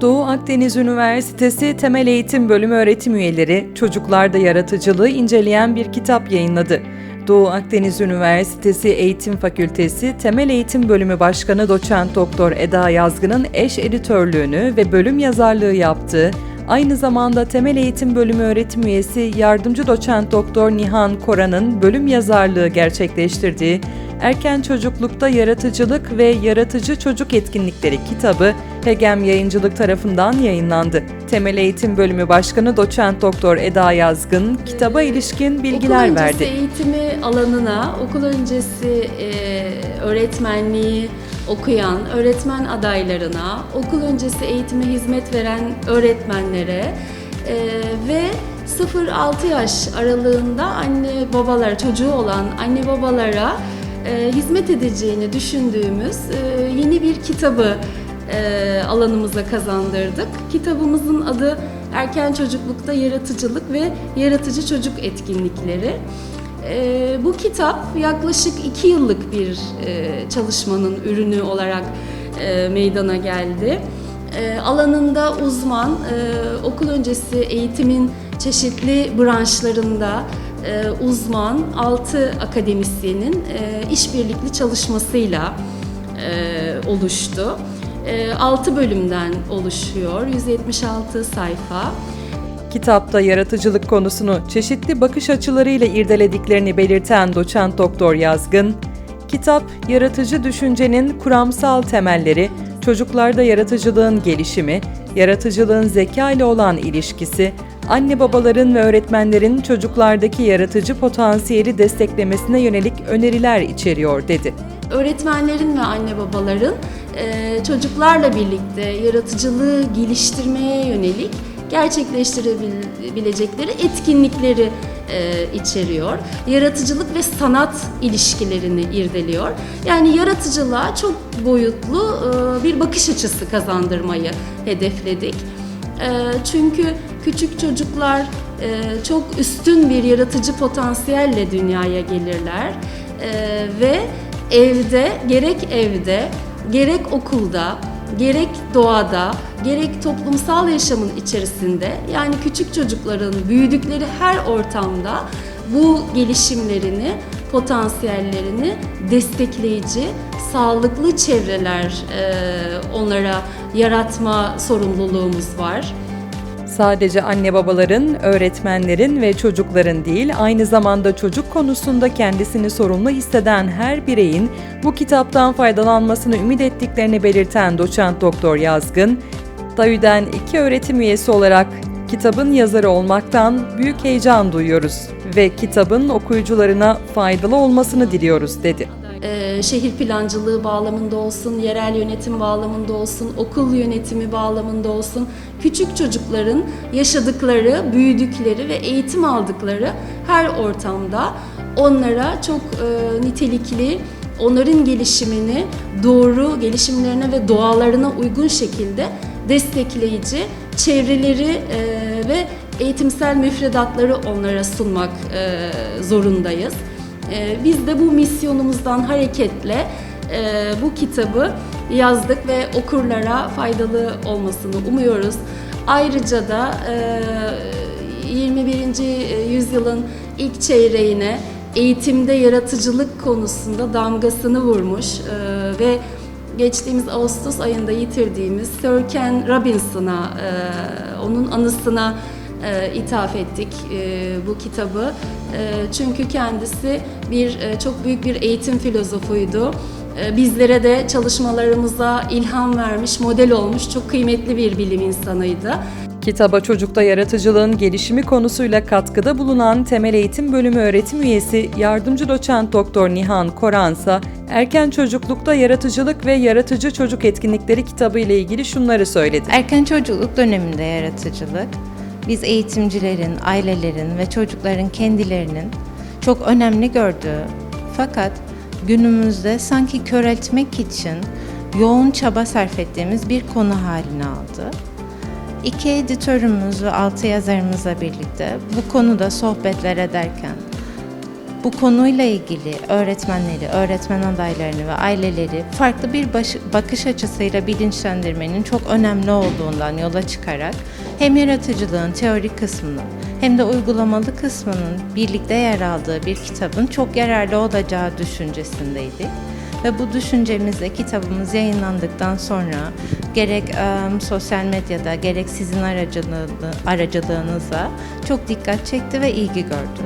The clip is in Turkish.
Doğu Akdeniz Üniversitesi Temel Eğitim Bölümü öğretim üyeleri çocuklarda yaratıcılığı inceleyen bir kitap yayınladı. Doğu Akdeniz Üniversitesi Eğitim Fakültesi Temel Eğitim Bölümü Başkanı Doçent Doktor Eda Yazgın'ın eş editörlüğünü ve bölüm yazarlığı yaptığı Aynı zamanda Temel Eğitim Bölümü öğretim üyesi yardımcı doçent doktor Nihan Koran'ın bölüm yazarlığı gerçekleştirdiği Erken Çocuklukta Yaratıcılık ve Yaratıcı Çocuk Etkinlikleri kitabı Hegem Yayıncılık tarafından yayınlandı. Temel Eğitim Bölümü Başkanı Doçent Doktor Eda Yazgın kitaba ilişkin bilgiler okul verdi. öncesi eğitimi alanına, okul öncesi e, öğretmenliği okuyan öğretmen adaylarına, okul öncesi eğitime hizmet veren öğretmenlere e, ve 0-6 yaş aralığında anne babalar, çocuğu olan anne babalara e, hizmet edeceğini düşündüğümüz e, yeni bir kitabı e, alanımıza kazandırdık. Kitabımızın adı Erken Çocuklukta Yaratıcılık ve Yaratıcı Çocuk Etkinlikleri. E, bu kitap yaklaşık iki yıllık bir e, çalışmanın ürünü olarak e, meydana geldi. E, alanında uzman, e, okul öncesi eğitimin çeşitli branşlarında e, uzman 6 akademisyenin e, işbirlikli çalışmasıyla e, oluştu. 6 bölümden oluşuyor, 176 sayfa. Kitapta yaratıcılık konusunu çeşitli bakış açılarıyla irdelediklerini belirten doçent doktor Yazgın, kitap yaratıcı düşüncenin kuramsal temelleri, çocuklarda yaratıcılığın gelişimi, yaratıcılığın zeka ile olan ilişkisi, anne babaların ve öğretmenlerin çocuklardaki yaratıcı potansiyeli desteklemesine yönelik öneriler içeriyor dedi. Öğretmenlerin ve anne babaların e, çocuklarla birlikte yaratıcılığı geliştirmeye yönelik gerçekleştirebilecekleri etkinlikleri e, içeriyor. Yaratıcılık ve sanat ilişkilerini irdeliyor. Yani yaratıcılığa çok boyutlu e, bir bakış açısı kazandırmayı hedefledik. Çünkü küçük çocuklar çok üstün bir yaratıcı potansiyelle dünyaya gelirler e, ve evde gerek evde gerek okulda gerek doğada, gerek toplumsal yaşamın içerisinde yani küçük çocukların büyüdükleri her ortamda bu gelişimlerini, potansiyellerini destekleyici, sağlıklı çevreler e, onlara yaratma sorumluluğumuz var. Sadece anne babaların, öğretmenlerin ve çocukların değil, aynı zamanda çocuk konusunda kendisini sorumlu hisseden her bireyin bu kitaptan faydalanmasını ümit ettiklerini belirten doçent doktor Yazgın, DAÜ'den iki öğretim üyesi olarak kitabın yazarı olmaktan büyük heyecan duyuyoruz ve kitabın okuyucularına faydalı olmasını diliyoruz dedi e, şehir plancılığı bağlamında olsun, yerel yönetim bağlamında olsun, okul yönetimi bağlamında olsun, küçük çocukların yaşadıkları, büyüdükleri ve eğitim aldıkları her ortamda onlara çok e, nitelikli, onların gelişimini doğru, gelişimlerine ve doğalarına uygun şekilde destekleyici çevreleri e, ve eğitimsel müfredatları onlara sunmak e, zorundayız. Ee, biz de bu misyonumuzdan hareketle e, bu kitabı yazdık ve okurlara faydalı olmasını umuyoruz. Ayrıca da 21. E, yüzyılın ilk çeyreğine eğitimde yaratıcılık konusunda damgasını vurmuş e, ve geçtiğimiz Ağustos ayında yitirdiğimiz Sir Ken Robinson'a, onun anısına e, ithaf ettik e, bu kitabı. E, çünkü kendisi bir e, çok büyük bir eğitim filozofuydu. E, bizlere de çalışmalarımıza ilham vermiş, model olmuş çok kıymetli bir bilim insanıydı. Kitaba çocukta yaratıcılığın gelişimi konusuyla katkıda bulunan Temel Eğitim Bölümü öğretim üyesi yardımcı doçent doktor Nihan Koransa, erken çocuklukta yaratıcılık ve yaratıcı çocuk etkinlikleri kitabı ile ilgili şunları söyledi. Erken çocukluk döneminde yaratıcılık biz eğitimcilerin, ailelerin ve çocukların kendilerinin çok önemli gördüğü fakat günümüzde sanki köreltmek için yoğun çaba sarf ettiğimiz bir konu haline aldı. İki editörümüz ve altı yazarımızla birlikte bu konuda sohbetler ederken bu konuyla ilgili öğretmenleri, öğretmen adaylarını ve aileleri farklı bir baş- bakış açısıyla bilinçlendirmenin çok önemli olduğundan yola çıkarak hem yaratıcılığın teorik kısmının hem de uygulamalı kısmının birlikte yer aldığı bir kitabın çok yararlı olacağı düşüncesindeydik. Ve bu düşüncemizle kitabımız yayınlandıktan sonra gerek em, sosyal medyada gerek sizin aracılığı, aracılığınızla çok dikkat çekti ve ilgi gördü.